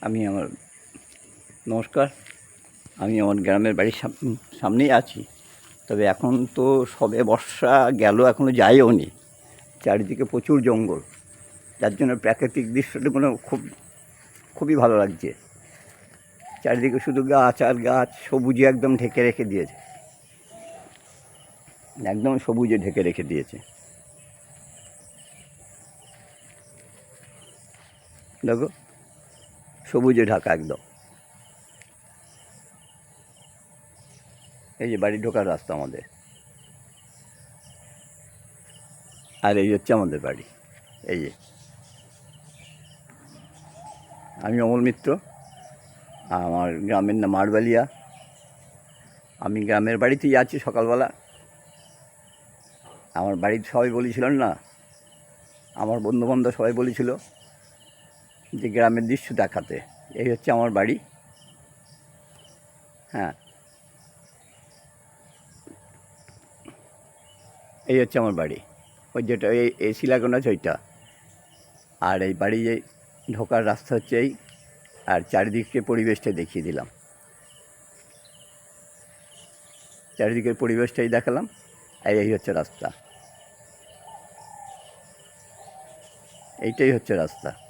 আমি আমার, নমস্কার। আমি আমার গ্রামের বাড়ির সাম- সামনেই আছি। তবে এখন তো সবে বর্ষা গেল এখনও যায়ও নি। চারিদিকে প্রচুর জঙ্গল। যার জন্য প্রাকৃতিক দৃশ্যগুলো খুব, খুবই ভালো লাগছে। চারিদিকে শুধু গাছ আর গাছ, সবুজে একদম ঢেকে রেখে দিয়েছে। একদম সবুজে ঢেকে রেখে দিয়েছে। দেখো। সবুজে ঢাকা একদম। এই যে বাড়ি ঢোকার রাস্তা আমাদের। আর এই হচ্ছে আমাদের বাড়ি। এই যে। আমি অমল মিত্র। আমার গ্রামের নাম মারবালিয়া আমি গ্রামের বাড়িতেই আছি সকালবেলা। আমার বাড়ির সবাই বলেছিলেন না? আমার বন্ধুবান্ধব সবাই বলেছিল। যে গ্রামের দৃশ্য দেখাতে। এই হচ্ছে আমার বাড়ি। হ্যাঁ। এই হচ্ছে আমার বাড়ি। ওই যেটা এই এই আছে ওইটা আর এই বাড়ি যে ঢোকার রাস্তা হচ্ছে এই। আর চারিদিকে পরিবেশটা দেখিয়ে দিলাম। চারিদিকের পরিবেশটাই দেখালাম। আর এই হচ্ছে রাস্তা। এইটাই হচ্ছে রাস্তা।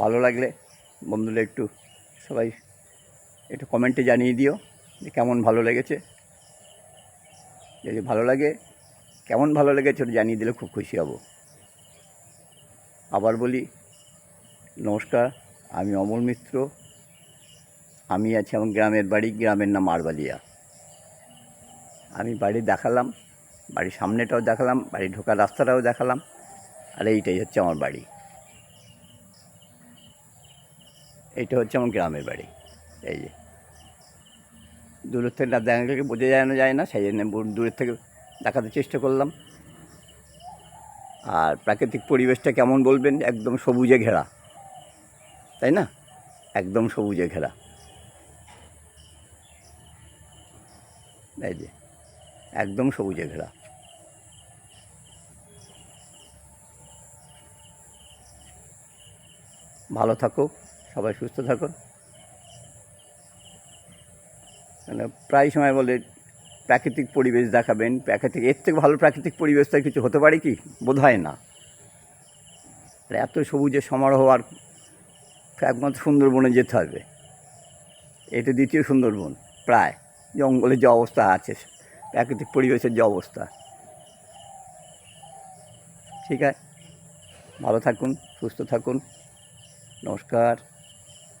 ভালো লাগলে বন্ধুরা একটু সবাই একটু কমেন্টে জানিয়ে দিও যে কেমন ভালো লেগেছে। যদি ভালো লাগে, কেমন ভালো লেগেছে ওটা জানিয়ে দিলে খুব খুশি হব। আবার বলি, নমস্কার, আমি অমল মিত্র। আমি আছি আমার গ্রামের বাড়ি, গ্রামের নাম আরবালিয়া আমি বাড়ি দেখালাম, বাড়ির সামনেটাও দেখালাম, বাড়ি ঢোকার রাস্তাটাও দেখালাম, আর এইটাই হচ্ছে আমার বাড়ি। এইটা হচ্ছে আমার গ্রামের বাড়ি। এই যে। দূরের থেকে না দেখা বোঝা যায় না যায় না, সেই জন্য দূরের থেকে দেখাতে চেষ্টা করলাম। আর প্রাকৃতিক পরিবেশটা কেমন বলবেন? একদম সবুজে ঘেরা। তাই না? একদম সবুজে ঘেরা। এই যে। একদম সবুজে ঘেরা। ভালো থাকো সবাই সুস্থ থাকুন মানে প্রায় সময় বলে প্রাকৃতিক পরিবেশ দেখাবেন। প্রাকৃতিক এর থেকে ভালো প্রাকৃতিক পরিবেশ তো কিছু হতে পারে কি? বোধ হয় না এত সবুজের সমারোহ আর একমাত্র সুন্দরবনে যেতে হবে। এটা দ্বিতীয় সুন্দরবন, প্রায়। জঙ্গলের যে অবস্থা আছে, প্রাকৃতিক পরিবেশের যে অবস্থা। ঠিক আছে? ভালো থাকুন, সুস্থ থাকুন। নমস্কার।